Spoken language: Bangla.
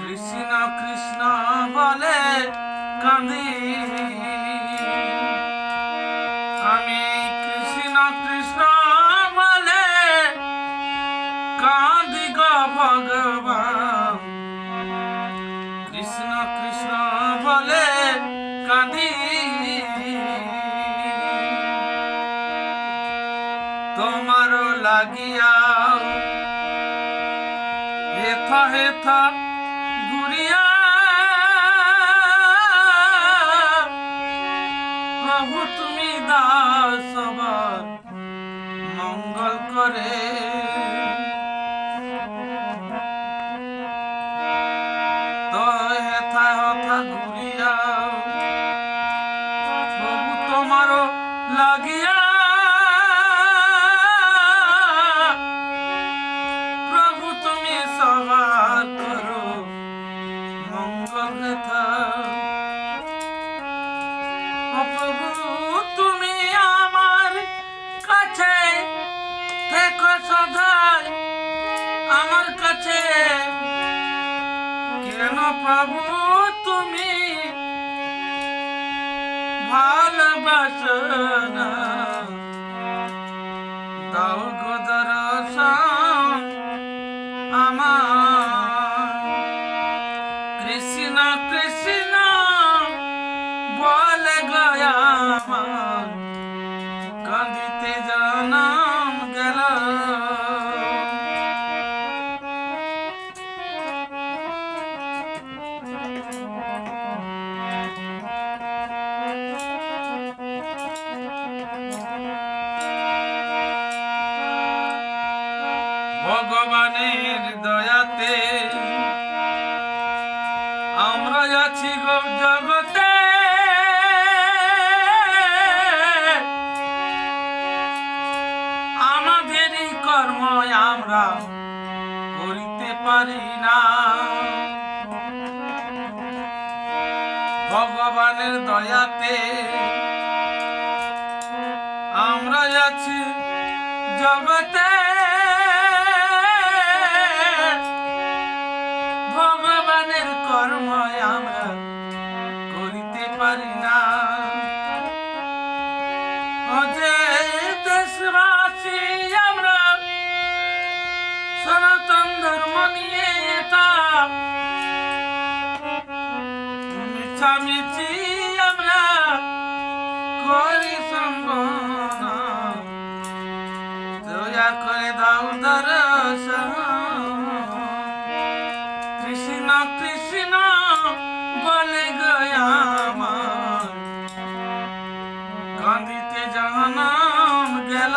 কৃষ্ণ কৃষ্ণ বলে কাঁদি তোমার লাগিয়া। হেথা হেথা ঘুরিয়া। প্রভু, তুমি দাস সবার মঙ্গল করে। তো হেথা হেথা ঘুরিয়া। তুমি আমার কাছে থেকো সদাই। আমার কাছে প্রভু তুমি? ভালোবাসনা দাও কৃষ্ণ কৃষ্ণ বলে গয়া কাঁদিতে জানাম গেল। ভগবানের আছি গো জগতে। আমাদেরই কর্ম আমরা করিতে পারি না। ভগবানের দয়াতে আমরা আছি জগতে। কর্ম আমরা করিতে পারি না। যে দেশবাসী, আমরা সনাতন ধর্ম নিয়ে এটা মিছামিছি আমরা করি সম্বন দয়া করে দাও দর্শন। প্রাণে আমার। কাঁদিতে জাহানাম গেল।